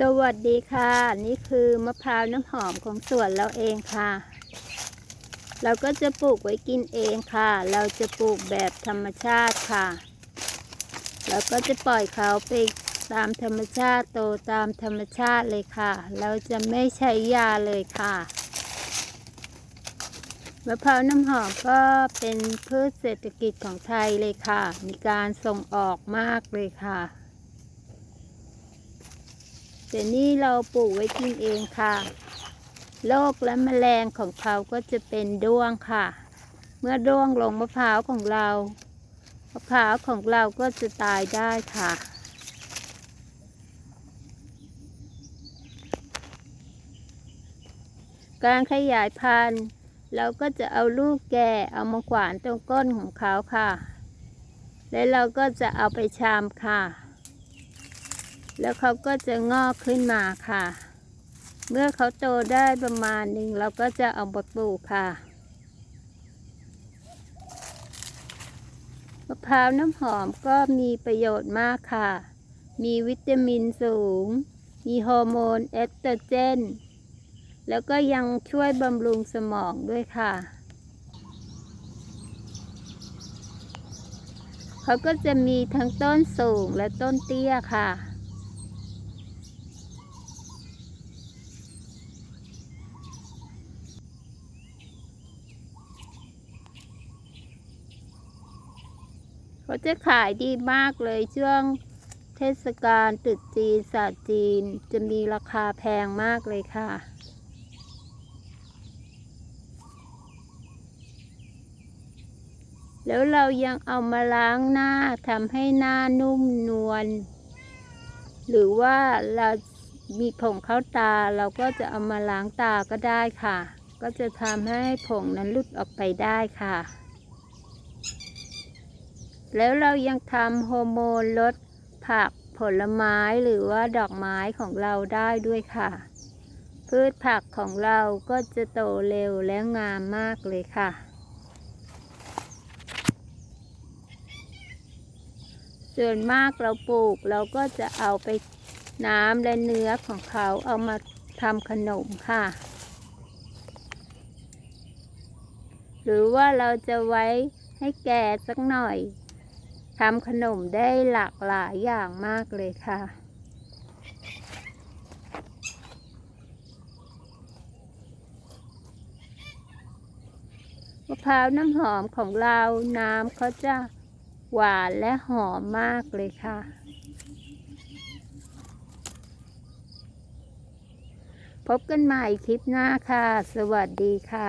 สวัสดีค่ะ นี่คือมะพร้าวน้ำหอมของสวนเราเองค่ะ เราก็จะปลูกไว้กินเองค่ะ เราจะปลูกแบบธรรมชาติค่ะ เราก็จะปล่อยเขาไปตามธรรมชาติโตตามธรรมชาติเลยค่ะ เราจะไม่ใช้ยาเลยค่ะมะพร้าวน้ำหอมก็เป็นพืชเศรษฐกิจของไทยเลยค่ะ มีการส่งออกมากเลยค่ะ แต่นี่เราปลูกไว้กินเองค่ะโรคและแมลงของเขาก็จะเป็นด้วงค่ะ เมื่อด้วงลงมะพร้าวของเรามะพร้าวของเราก็จะตายได้ค่ะการขยายพันธุ์ เราก็จะเอาลูกแก่เอามาขวานตรงก้นของเขาค่ะ แล้วเราก็จะเอาไปชามค่ะ แล้วเขาก็จะงอกขึ้นมาค่ะ เมื่อเขาโตได้ประมาณหนึ่งเราก็จะเอามาปลูกค่ะมะพร้าวน้ำหอมก็มีประโยชน์มากค่ะ มีวิตามินสูง มีฮอร์โมนเอสโตรเจน แล้วก็ยังช่วยบำรุงสมองด้วยค่ะ เขาก็จะมีทั้งต้นสูงและต้นเตี้ยค่ะ เขาจะขายดีมากเลยช่วงเทศกาลตรุษจีนศาสตร์จีนจะมีราคาแพงมากเลยค่ะ แล้วเรายังเอามาล้างหน้าทำให้หน้านุ่มนวล หรือว่าเรามีผงเข้าตาเราก็จะเอามาล้างตาก็ได้ค่ะ ก็จะทำให้ผงนั้นหลุดออกไปได้ค่ะ แล้วเรายังทำฮอร์โมนลดผักผลไม้หรือว่าดอกไม้ของเราได้ด้วยค่ะ พืชผักของเราก็จะโตเร็วและงามมากเลยค่ะ ส่วนมากเราปลูกเราก็จะเอาไปน้ำและเนื้อของเขาเอามาทำขนมค่ะ หรือว่าเราจะไว้ให้แก่สักหน่อย ทำขนมได้หลากหลายอย่างมากเลยค่ะ มะพร้าวน้ำหอมของเราน้ำเขาจะหวานและหอมมากเลยค่ะ พบกันใหม่คลิปหน้าค่ะ สวัสดีค่ะ